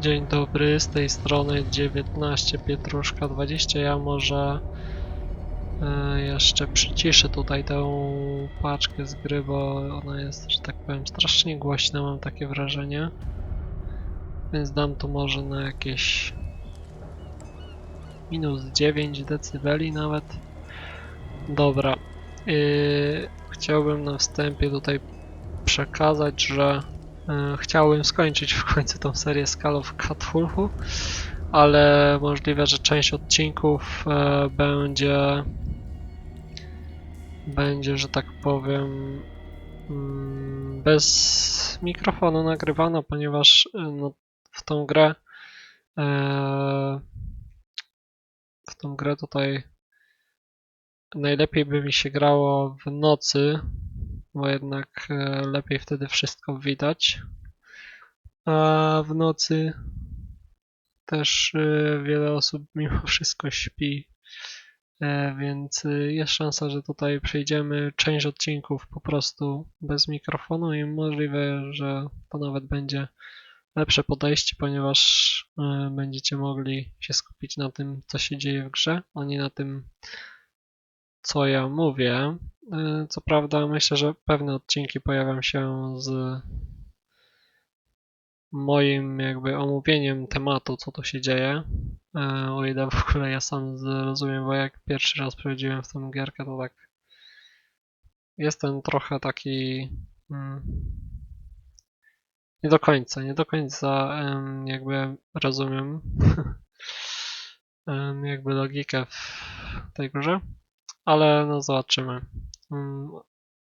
Dzień dobry, z tej strony 19 Pietruszka 20. Ja może e, jeszcze przyciszę tutaj tę paczkę z gry, bo ona jest, że tak powiem, strasznie głośna, mam takie wrażenie. Więc dam tu może na jakieś minus 9 decybeli nawet. Dobra. Yy, chciałbym na wstępie tutaj przekazać, że chciałbym skończyć w końcu tą serię Skull of Cthulhu, ale możliwe, że część odcinków e, będzie będzie, że tak powiem mm, bez mikrofonu nagrywana, ponieważ e, no, w tą grę e, w tą grę tutaj najlepiej by mi się grało w nocy, bo jednak e, lepiej wtedy wszystko widać. A w nocy też e, wiele osób mimo wszystko śpi, E, więc jest szansa, że tutaj przejdziemy część odcinków po prostu bez mikrofonu i możliwe, że to nawet będzie lepsze podejście, ponieważ będziecie mogli się skupić na tym, co się dzieje w grze, a nie na tym, co ja mówię. E, Co prawda, myślę, że pewne odcinki pojawią się z moim jakby omówieniem tematu, co tu się dzieje. E, O ile w ogóle ja sam zrozumiem, bo jak pierwszy raz prowadziłem w tą gierkę, to tak jestem trochę taki mm, nie do końca, nie do końca jakby rozumiem em, jakby logikę w tej grze, ale no zobaczymy mm,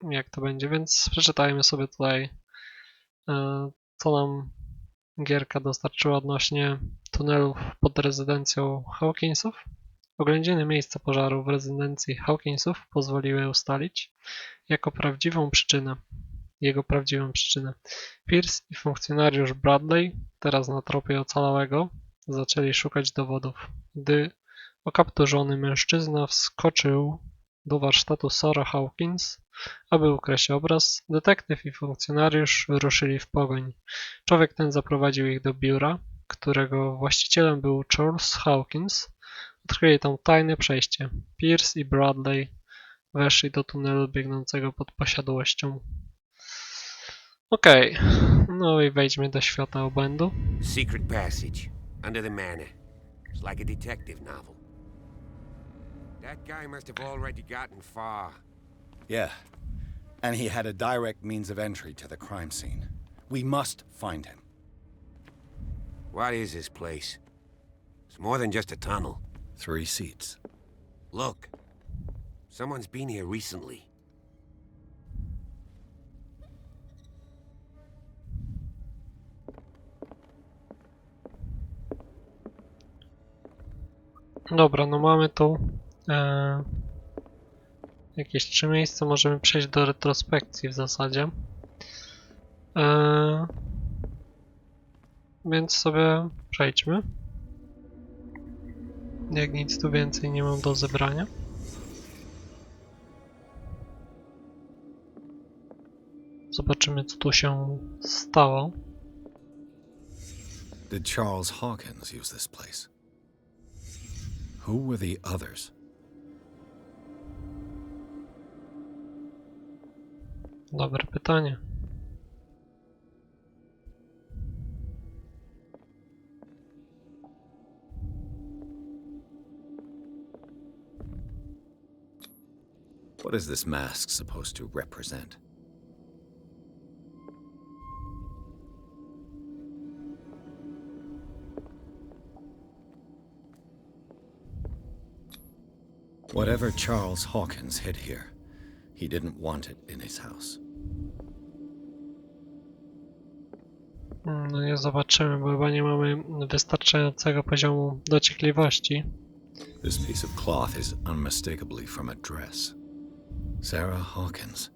jak to będzie, więc przeczytajmy sobie tutaj e, co nam gierka dostarczyła odnośnie tunelów pod rezydencją Hawkinsów. Oględziny miejsca pożaru w rezydencji Hawkinsów pozwoliły ustalić jako prawdziwą przyczynę, jego prawdziwą przyczynę. Pierce i funkcjonariusz Bradley, teraz na tropie ocalałego, zaczęli szukać dowodów. Gdy okapturzony mężczyzna wskoczył do warsztatu Sora Hawkins, aby ukraść obraz, detektyw i funkcjonariusz ruszyli w pogoń. Człowiek ten zaprowadził ich do biura, którego właścicielem był Charles Hawkins. Odkryli tam tajne przejście. Pierce i Bradley weszli do tunelu biegnącego pod posiadłością. Okej, no i wejdźmy do świata obłędu. Secret passage under the manor. It's like a detective novel. That guy must have already gotten far. Yeah. And he had a direct means of entry to the crime scene. We must find him. What is this place? It's more than just a tunnel. Three seats. Look, someone's been here recently. Dobra, no mamy tu e, jakieś trzy miejsca. Możemy przejść do retrospekcji w zasadzie. E, więc sobie przejdźmy. Jak nic tu więcej nie mam do zebrania. Zobaczymy, co tu się stało. Did Charles Hawkins use this place? Who were the others? Dobre pytanie. What is this mask supposed to represent? Whatever Charles Hawkins hid here, he didn't want it in his house. No nie zobaczymy, bo chyba nie mamy wystarczającego poziomu dociekliwości. This piece of cloth is unmistakably from a dress. Sarah Hawkins.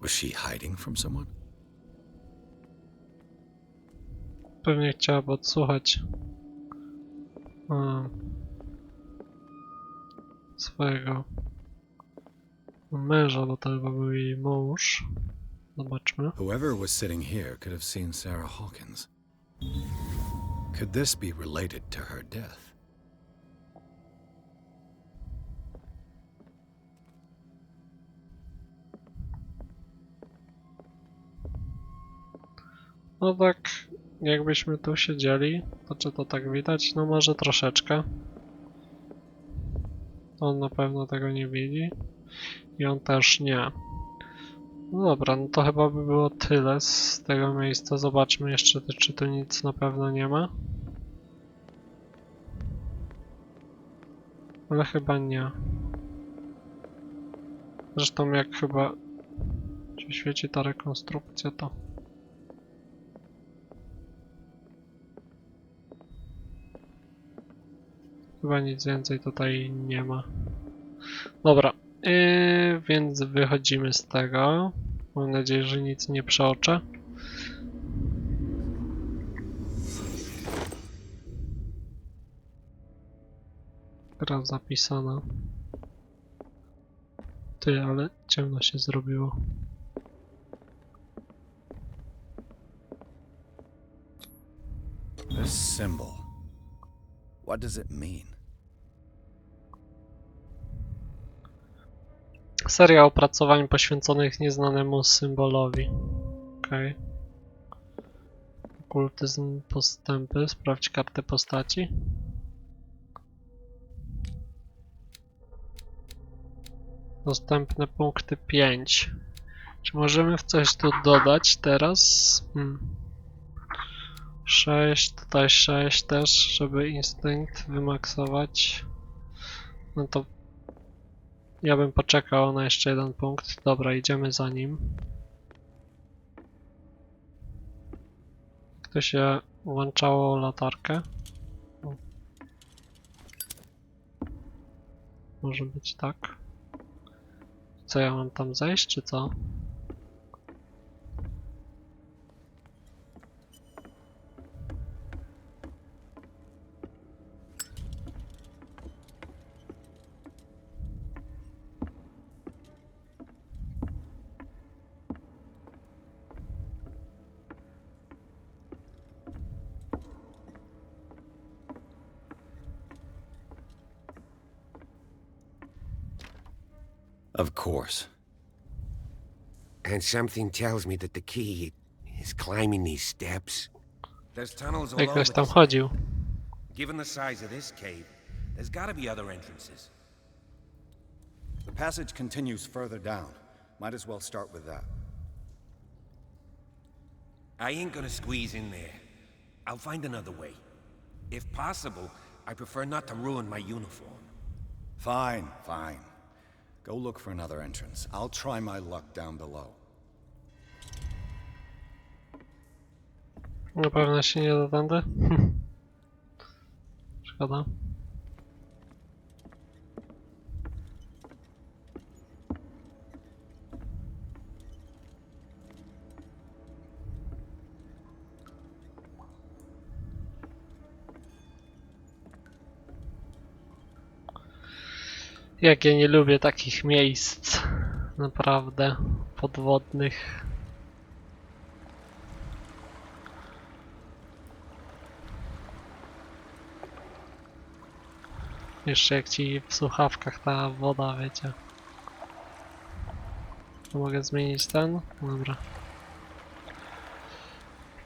Was she hiding from someone? Pewnie chciałaby odsłuchać um, swojego męża, bo to chyba był jej mąż. Zobaczmy. Whoever was sitting here could have seen Sarah Hawkins. Could this be related to her death? No tak, jakbyśmy tu siedzieli, to czy to tak widać? No może troszeczkę. On na pewno tego nie widzi. I on też nie. No dobra, no to chyba by było tyle z tego miejsca. Zobaczmy jeszcze, czy tu nic na pewno nie ma. Ale chyba nie. Zresztą jak chyba się świeci ta rekonstrukcja, to... Chyba nic więcej tutaj nie ma. Dobra, yy, więc wychodzimy z tego. Mam nadzieję, że nic nie przeoczę. Gra zapisana. Ty, ale ciemno się zrobiło. This symbol. What does it mean? Seria opracowań poświęconych nieznanemu symbolowi. Okej. Okultyzm postępy. Sprawdź kartę postaci. Dostępne punkty 5. Czy możemy w coś tu dodać teraz? Hmm. 6, tutaj 6 też, żeby instynkt wymaksować. No to ja bym poczekał na jeszcze jeden punkt. Dobra, idziemy za nim. To się włączało latarkę. O. Może być tak. Co ja mam tam zejść, czy co? Of course. And something tells me that the key is climbing these steps. There's tunnels all over ktoś tam this chodził. Given the size of this cave, there's gotta be other entrances. The passage continues further down. Might as well start with that. I ain't gonna squeeze in there. I'll find another way. If possible, I prefer not to ruin my uniform. Fine, fine. Go look for another entrance. I'll try my luck down below. Na pewno się nie da tędy. Szkoda. Jak ja nie lubię takich miejsc. Naprawdę. Podwodnych. Jeszcze jak ci w słuchawkach ta woda, wiecie. To mogę zmienić ten? Dobra.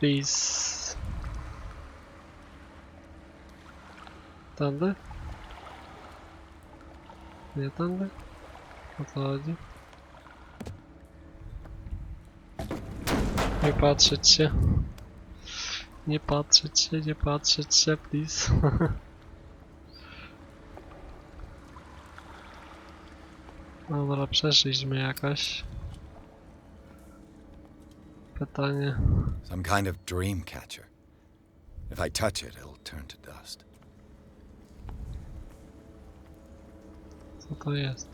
Please. Tędy? Nie tędy? O co chodzi? Nie patrzeć się. Nie patrzeć się, nie patrzeć się, please. Dobra, przeszliśmy jakoś. Pytanie. Some kind of dream catcher. If I touch it, it'll turn to dust. Co to jest?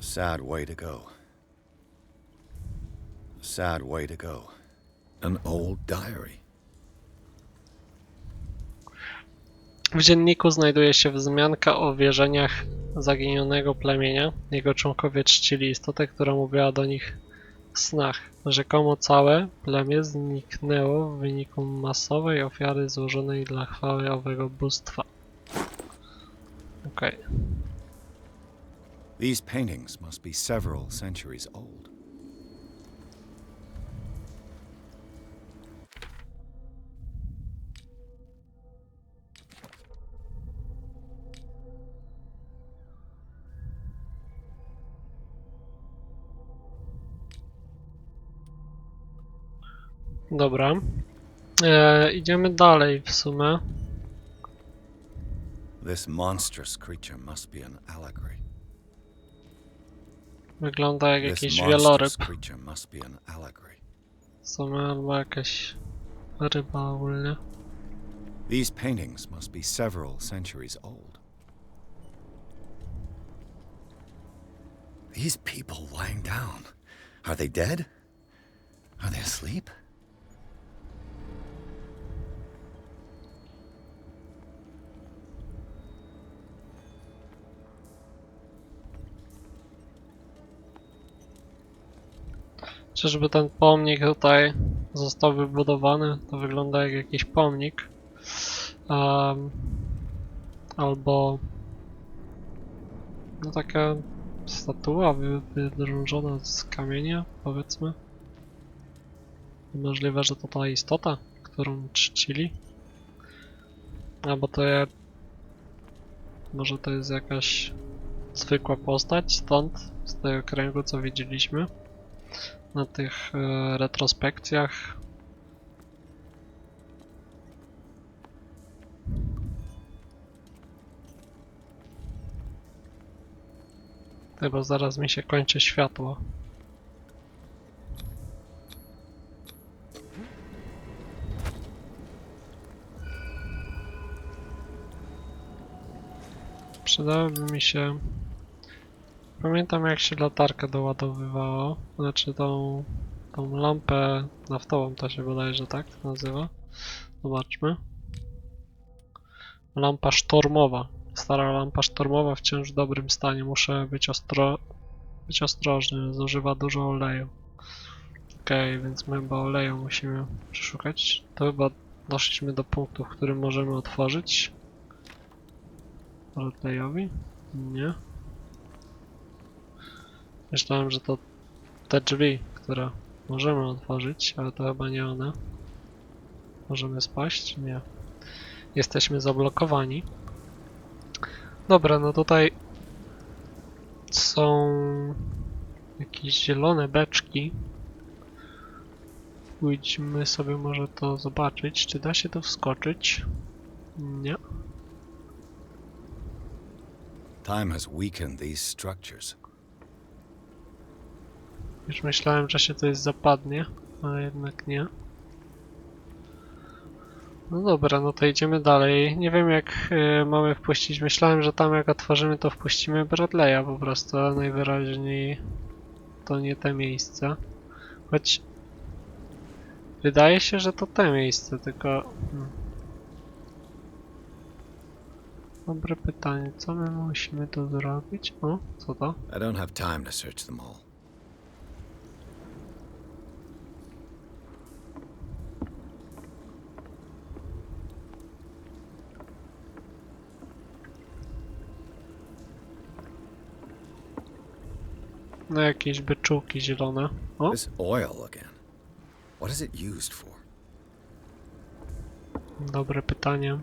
Sad way to go. Sad way to go. An old diary. W dzienniku znajduje się wzmianka o wierzeniach zaginionego plemienia. Jego członkowie czcili istotę, która mówiła do nich snach. Rzekomo całe plemię zniknęło w wyniku masowej ofiary złożonej dla chwały owego bóstwa. Okej. These paintings must be several centuries old. Dobra. E, idziemy dalej w sumie. This monstrous creature must be an allegory. Wygląda jak jakiś wieloryb. W sumie albo jakaś ryba ogólnie. These paintings must be several centuries old. These people lying down. Are they dead? Are they asleep? Czyżby ten pomnik tutaj został wybudowany? To wygląda jak jakiś pomnik. Em, albo no taka statua wy- wydrążona z kamienia, powiedzmy. Możliwe, że to ta istota, którą czcili. Albo to je... Może to jest jakaś zwykła postać, stąd, z tego kręgu, co widzieliśmy na tych e, retrospekcjach. Chyba zaraz mi się kończy światło. Przydałoby mi się Pamiętam jak się latarkę doładowywało, znaczy tą, tą lampę naftową to się bodajże tak nazywa. Zobaczmy. Lampa sztormowa. Stara lampa sztormowa wciąż w dobrym stanie. Muszę być, ostro, być ostrożny, zużywa dużo oleju. Okej, więc my chyba oleju musimy przeszukać. To chyba doszliśmy do punktu, w którym możemy otworzyć. Olejowi? Nie. Myślałem, że to te drzwi, które możemy otworzyć, ale to chyba nie one. Możemy spaść? Nie. Jesteśmy zablokowani. Dobra, no tutaj są jakieś zielone beczki. Pójdźmy sobie może to zobaczyć. Czy da się tu wskoczyć? Nie. Time has weakened these structures. Już myślałem, że się coś zapadnie, ale jednak nie. No dobra, no to idziemy dalej. Nie wiem jak y, mamy wpuścić. Myślałem, że tam jak otworzymy to wpuścimy Bradley'a po prostu, ale najwyraźniej to nie te miejsce. Choć wydaje się, że to te miejsce, tylko... Hmm. Dobre pytanie, co my musimy tu zrobić? O, co to? I don't have time to search them all. No jakieś beczułki zielone. O, This oil again. What is it used for? Dobre pytanie.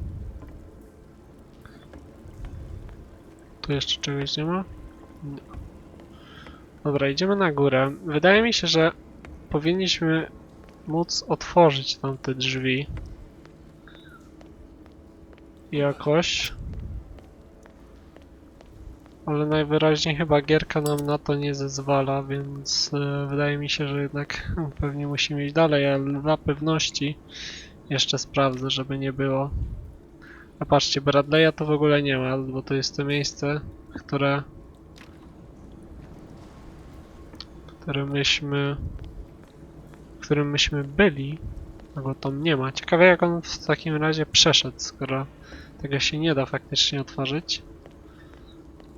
Tu jeszcze czegoś nie ma? Nie. Dobra, idziemy na górę. Wydaje mi się, że powinniśmy móc otworzyć tamte drzwi. Jakoś. Ale najwyraźniej chyba gierka nam na to nie zezwala, więc e, wydaje mi się, że jednak pewnie musimy iść dalej, ale dla pewności jeszcze sprawdzę, żeby nie było. A patrzcie, Bradley'a to w ogóle nie ma, bo to jest to miejsce, które... które myśmy... w którym myśmy byli, a go tam nie ma. Ciekawe jak on w takim razie przeszedł, skoro tego się nie da faktycznie otworzyć.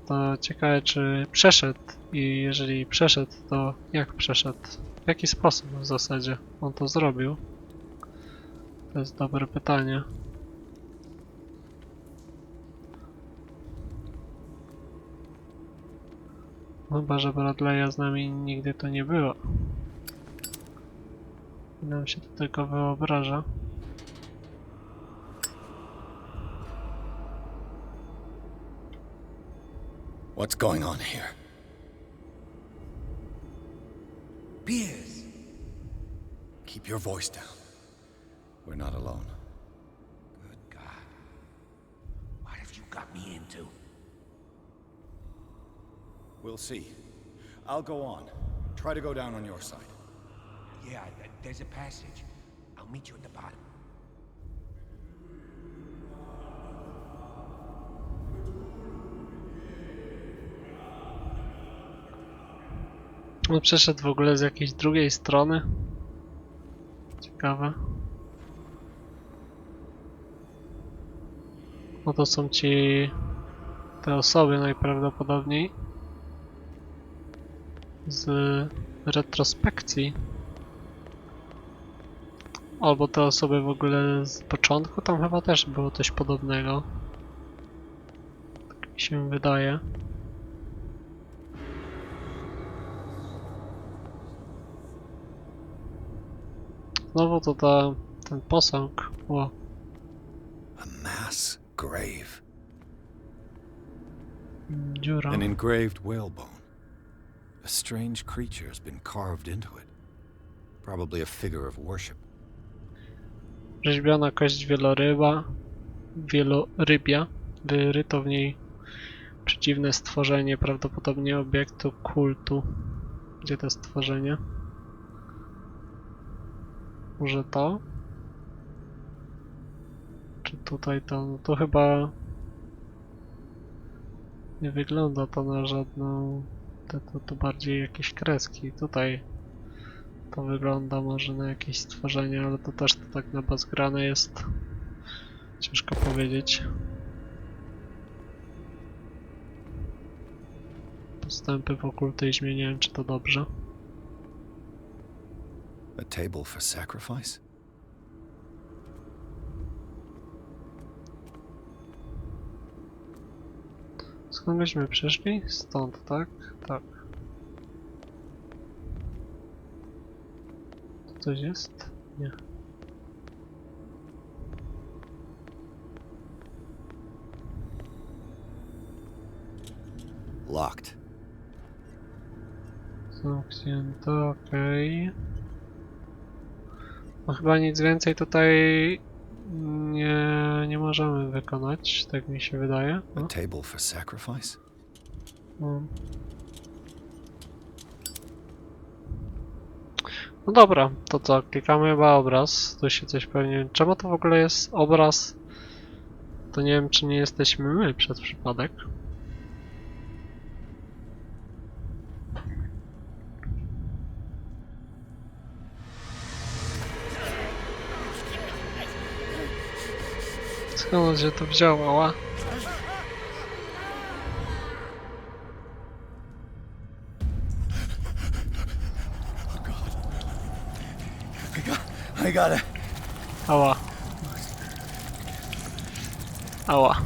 To ciekawe, czy przeszedł i jeżeli przeszedł, to jak przeszedł? W jaki sposób w zasadzie on to zrobił? To jest dobre pytanie. Chyba, że Bradley'a z nami nigdy to nie było. Nam się to tylko wyobraża. What's going on here? Piers! Keep your voice down. We're not alone. Good God. What have you got me into? We'll see. I'll go on. Try to go down on your side. Yeah, there's a passage. I'll meet you at the bottom. On przeszedł w ogóle z jakiejś drugiej strony. Ciekawe. No to są ci te osoby najprawdopodobniej z retrospekcji. Albo te osoby w ogóle z początku, tam chyba też było coś podobnego. Tak mi się wydaje. Znowu to ta, ten posąg. O, A mass grave. dziura. An engraved whalebone. A strange creature has been carved into it. Probably a figure of worship. Rzeźbiona kość wieloryba, wielorybia. Wyryto w niej przeciwne stworzenie, prawdopodobnie obiektu kultu. Gdzie to stworzenie? Może to? Czy tutaj to? No to chyba nie wygląda to na żadną. To, to, to bardziej jakieś kreski. Tutaj to wygląda może na jakieś stworzenie, ale to też to tak na bazgrane jest. Ciężko powiedzieć. Postępy w okultyzmie, nie wiem czy to dobrze. A table for sacrifice? Skąd myśmy przyszli? Stąd, tak? Tak. Tu coś jest? Nie. Locked. Zamknięte, okej. No chyba nic więcej tutaj nie, nie możemy wykonać, tak mi się wydaje. A No, table for sacrifice? no. no dobra, to co, klikamy chyba obraz, tu się coś pewnie... Czemu to w ogóle jest obraz? To nie wiem, czy nie jesteśmy my przez przypadek. Skąd się to wzięła? I got it. Ała. Ała.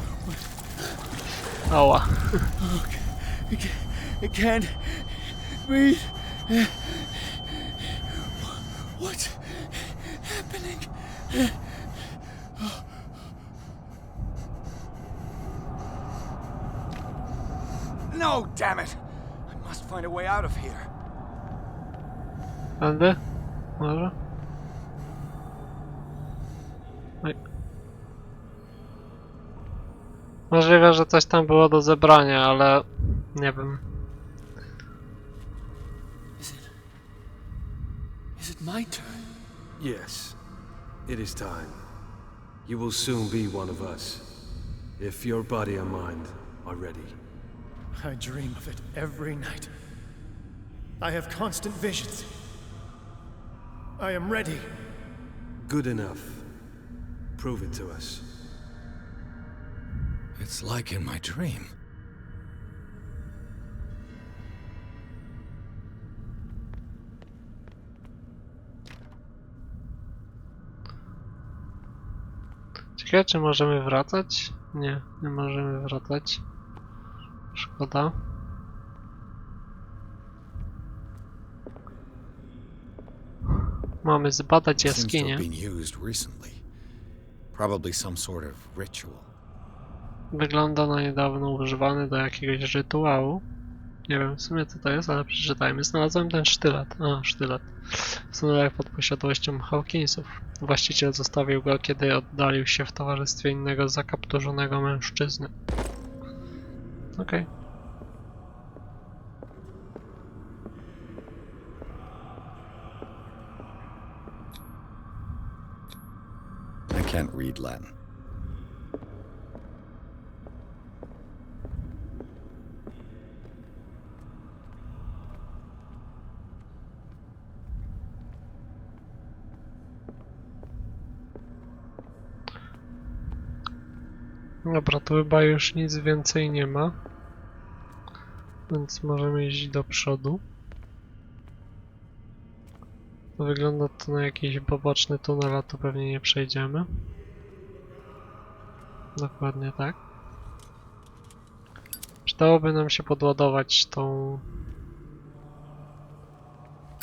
Ała. I can't breathe. What's happening? No, damn it! I must find a way out of here. Tędy? Może? Oj. Możliwe, że coś tam było do zebrania, ale nie wiem. Is it, is it my turn? Yes, it is time. You will soon be one of us, if your body and mind are ready. I dream of it every night. I have constant visions. I am ready. Good enough. Prove it to us. It's like in my dream. Ciekawe, czy możemy wracać? Nie, nie możemy wracać. Szkoda. Mamy zbadać jaskinię. Wygląda na niedawno używany do jakiegoś rytuału. Nie wiem w sumie co to jest, ale przeczytajmy. Znalazłem ten sztylet. A, sztylet. W tunelach pod posiadłością Hawkinsów. Właściciel zostawił go, kiedy oddalił się w towarzystwie innego zakapturzonego mężczyzny. Okej. I can't read Latin. Dobra, chyba już nic więcej nie ma. Więc możemy iść do przodu. Wygląda to na jakiś poboczny tunel, a tu pewnie nie przejdziemy. Dokładnie tak. Przydałoby nam się podładować tą...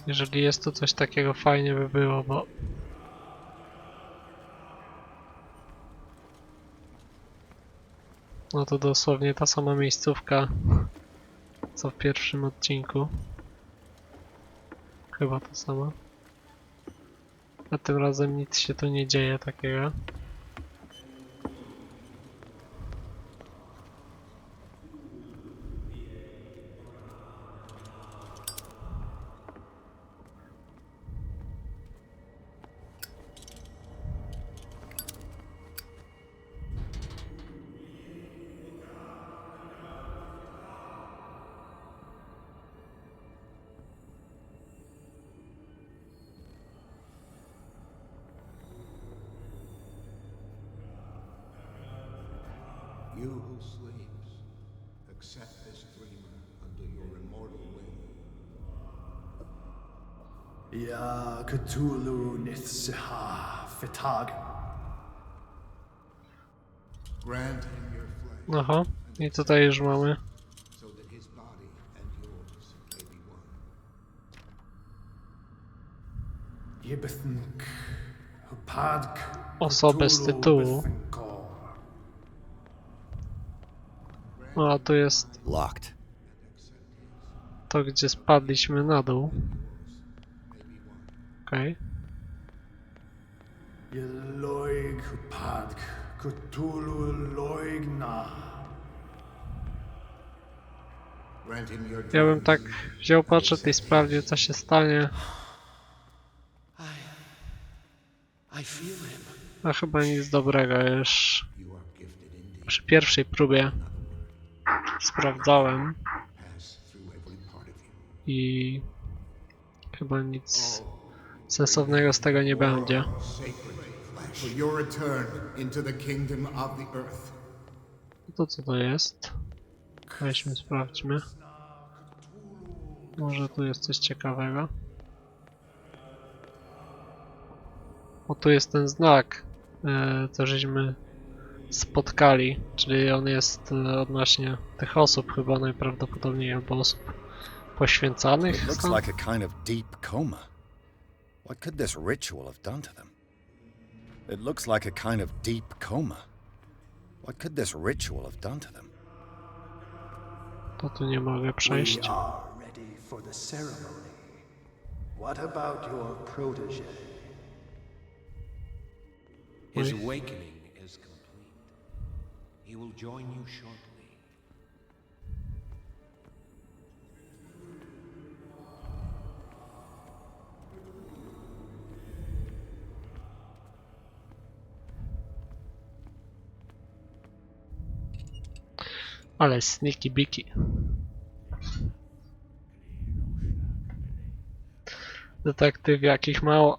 Jeżeli jest tu coś takiego, fajnie by było, bo No to dosłownie ta sama miejscówka co w pierwszym odcinku. Chyba ta sama. A tym razem nic się tu nie dzieje takiego. You who sleeps, accept this dreamer under your immortal wing. Ya Cthulhu Nithsiha Fitag. Grant him your flesh, Aha, i tutaj już mamy so that his body and yours may be one. Yibithink Hupadk. osobę z tytułu. No a tu jest Locked. to, gdzie spadliśmy na dół. Okej. Yeloig Hupadk. Cthulhu Loigna. Grant him your Ja bym tak wziął poczet i sprawdził co się stanie. I feel him. A chyba nic dobrego już przy pierwszej próbie sprawdzałem i chyba nic sensownego z tego nie będzie. Earth. To co to jest? Weźmy, sprawdźmy. Może tu jest coś ciekawego. O, tu jest ten znak, e, co żeśmy spotkali, czyli on jest e, odnośnie tych osób chyba najprawdopodobniej, albo osób poświęcanych. It looks like a kind of deep coma. What could this ritual have done to them? It looks like a kind of deep coma. What could this ritual have done to them? To tu nie mogę przejść. We are ready for the ceremony. What about your protege? His awakening. He will join you shortly. Ale sneaky biki. Detektyw jakich mało.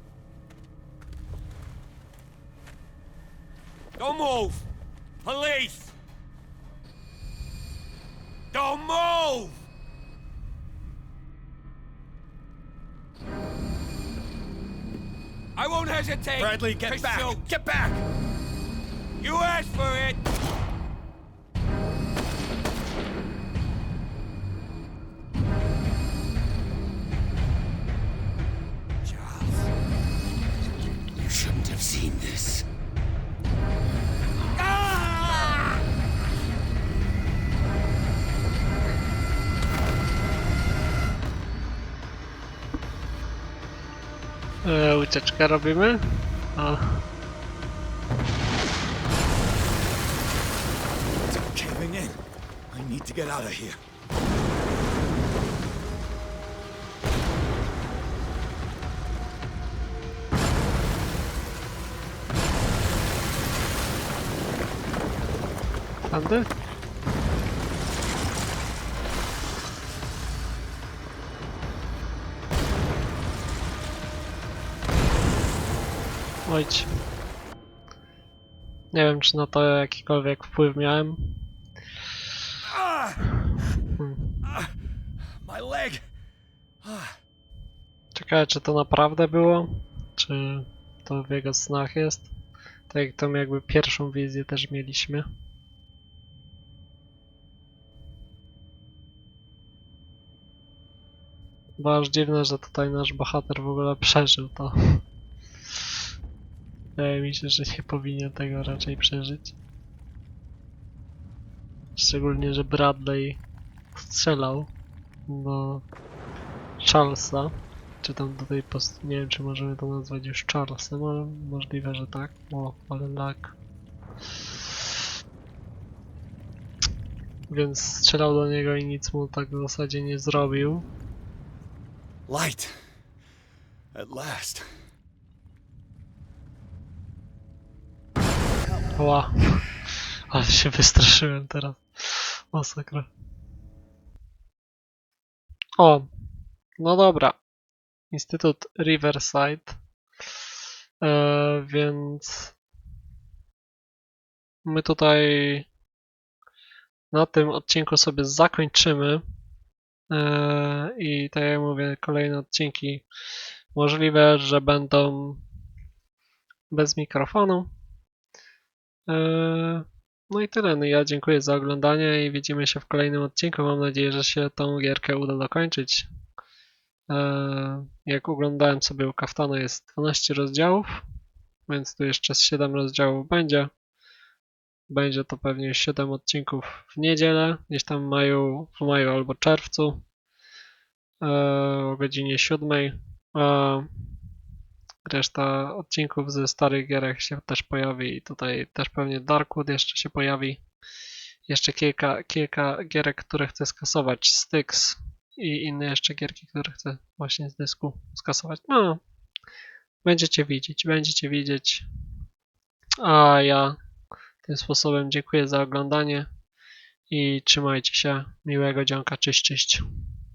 Don't move! Police! Don't move! I won't hesitate. Bradley, get back! shoot. Get back! You asked for it. Ucieczkę robimy. A, caving in. I need to get out of here. Ojdź. Nie wiem, czy na to jakikolwiek wpływ miałem. Hmm. My leg! Ciekawe, czy to naprawdę było? Czy to w jego snach jest? Tak jak tą jakby pierwszą wizję też mieliśmy. Bo aż dziwne, że tutaj nasz bohater w ogóle przeżył to. Wydaje mi się, że nie powinien tego raczej przeżyć. Szczególnie, że Bradley strzelał do Charlesa. Czy tam do tej post... Nie wiem, czy możemy to nazwać już Charlesem, ale możliwe, że tak. O, ale lag. Więc strzelał do niego i nic mu tak w zasadzie nie zrobił. Light! At last. Ła. Ale się wystraszyłem teraz. Masakra. O. No dobra. Instytut Riverside. E, więc my tutaj na tym odcinku sobie zakończymy. E, I tak jak mówię, kolejne odcinki możliwe, że będą bez mikrofonu. Eee, No i tyle. No ja dziękuję za oglądanie i widzimy się w kolejnym odcinku. Mam nadzieję, że się tą gierkę uda dokończyć. Eee, Jak oglądałem sobie u Kaftana jest 12 rozdziałów, więc tu jeszcze z 7 rozdziałów będzie. Będzie to pewnie 7 odcinków w niedzielę, gdzieś tam w maju, w maju albo czerwcu eee, o godzinie 7. Reszta odcinków ze starych gierek się też pojawi i tutaj też pewnie Darkwood jeszcze się pojawi. Jeszcze kilka, kilka gierek, które chcę skasować, Styx i inne jeszcze gierki, które chcę właśnie z dysku skasować. No, będziecie widzieć, będziecie widzieć. A ja tym sposobem dziękuję za oglądanie i trzymajcie się. Miłego dzionka, cześć, cześć.